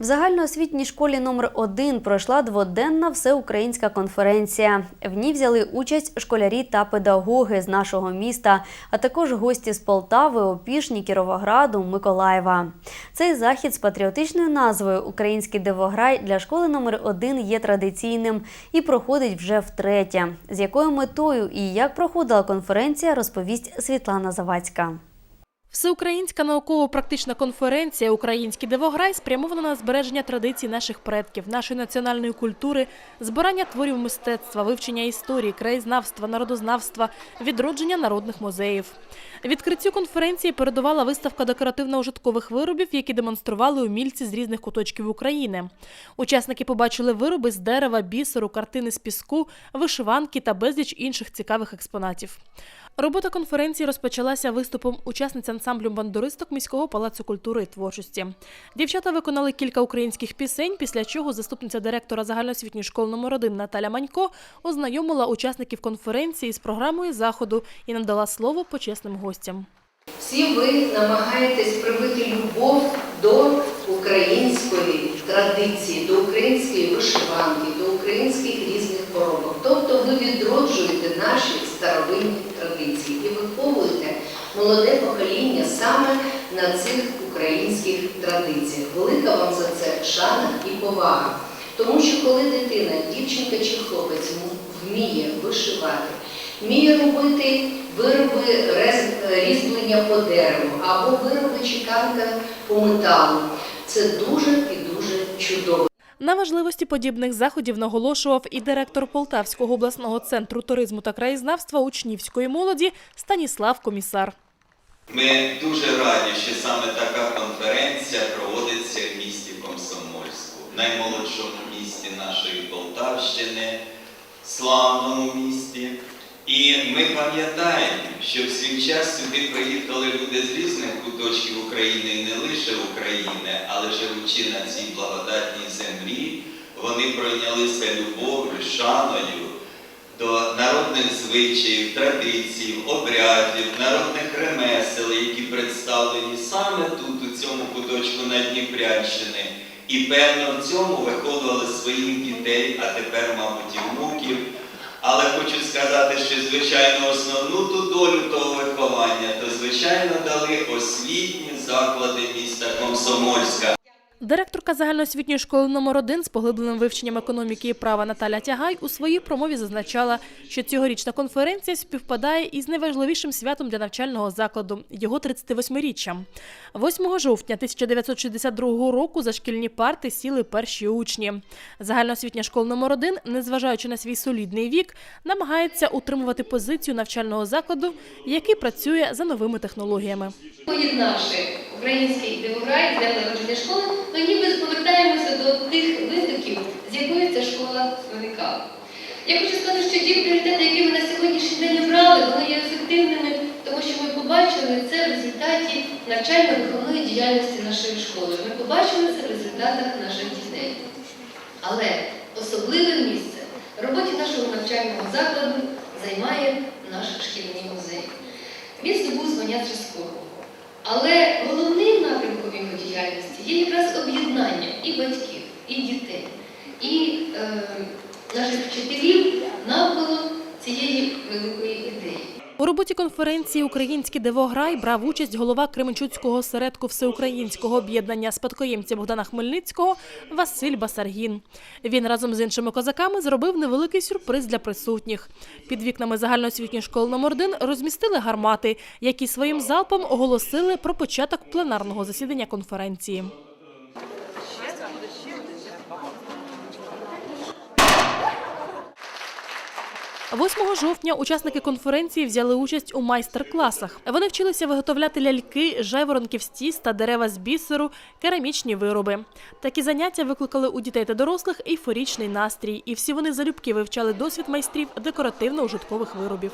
В загальноосвітній школі номер 1 пройшла дводенна всеукраїнська конференція. В ній взяли участь школярі та педагоги з нашого міста, а також гості з Полтави, Опішні, Кіровограду, Миколаєва. Цей захід з патріотичною назвою Український дивограй для школи номер 1 є традиційним і проходить вже втретє. З якою метою і як проходила конференція, розповість Світлана Завадська. Всеукраїнська науково-практична конференція Український дивограй спрямована на збереження традицій наших предків, нашої національної культури, збирання творів мистецтва, вивчення історії, краєзнавства, народознавства, відродження народних музеїв. Відкриттю конференції передувала виставка декоративно-ужиткових виробів, які демонстрували умільці з різних куточків України. Учасники побачили вироби з дерева, бісеру, картини з піску, вишиванки та безліч інших цікавих експонатів. Робота конференції розпочалася виступом учасниць ансамблю бандуристок міського палацу культури і творчості. Дівчата виконали кілька українських пісень, після чого заступниця директора загальноосвітньої школи номер 1 Наталя Манько ознайомила учасників конференції з програмою заходу і надала слово почесним гостям. Всі ви намагаєтесь привити любов до української традиції, до української вишиванки, до українських різних поробок. Тобто ви відроджуєте наші старовинні традиції і виховуєте молоде покоління саме на цих українських традиціях. Велика вам за це шана і повага. Тому що коли дитина, дівчинка чи хлопець вміє вишивати, вміє робити вироби різьблення по дереву або вироби чеканка по металу. Це дуже і дуже чудово. На важливості подібних заходів наголошував і директор Полтавського обласного центру туризму та краєзнавства учнівської молоді Станіслав Комісар. Ми дуже раді, що саме така конференція проводиться в місті Комсомольську, наймолодшому місті нашої Полтавщини, славному місті. І ми пам'ятаємо, що в свій час сюди приїхали люди з різних куточків України і не лише України, але живучи на цій благодатній землі, вони пройнялися любов'ю, шаною народних звичаїв, традицій, обрядів, народних ремесел, які представлені саме тут, у цьому куточку Надніпрянщини. І певно в цьому виховували своїх дітей, а тепер, мабуть, і внуків. Але хочу сказати, що звичайно основну ту долю того виховання, то звичайно дали освітні заклади міста Комсомольська. Директорка загальноосвітньої школи номер 1 з поглибленим вивченням економіки і права Наталя Тягай у своїй промові зазначала, що цьогорічна конференція співпадає із найважливішим святом для навчального закладу його 38-річчям. 8 жовтня 1962 року за шкільні парти сіли перші учні. Загальноосвітня школа номер 1 незважаючи на свій солідний вік, намагається утримувати позицію навчального закладу, який працює за новими технологіями. Поєднавши український дивограй для народження школи, ми ніби повертаємося до тих винтиків, з якої ця школа виникала. Я хочу сказати, що ті пріоритети, які ми на сьогоднішній день обрали, вони є ефективними, тому що ми побачили це в результаті навчально-виховної діяльності нашої школи. Ми побачили це в результатах наших дітей. Але особливе місце в роботі нашого навчального закладу займає наш шкільний музей. Він здобув звання зразкового. Але головним напрямком його діяльності є якраз об'єднання і батьків, і дітей, і е, наших вчителів навколо цієї великої ідеї. У роботі конференції Український дивограй брав участь голова Кременчуцького осередку всеукраїнського об'єднання спадкоємців Богдана Хмельницького Василь Басаргін. Він разом з іншими козаками зробив невеликий сюрприз для присутніх. Під вікнами загальноосвітньої школи номер 1 розмістили гармати, які своїм залпом оголосили про початок пленарного засідання конференції. – 8 жовтня учасники конференції взяли участь у майстер-класах. Вони вчилися виготовляти ляльки, жайворонків з тіста, дерева з бісеру, керамічні вироби. Такі заняття викликали у дітей та дорослих ейфорічний настрій, і всі вони залюбки вивчали досвід майстрів декоративно-ужиткових виробів.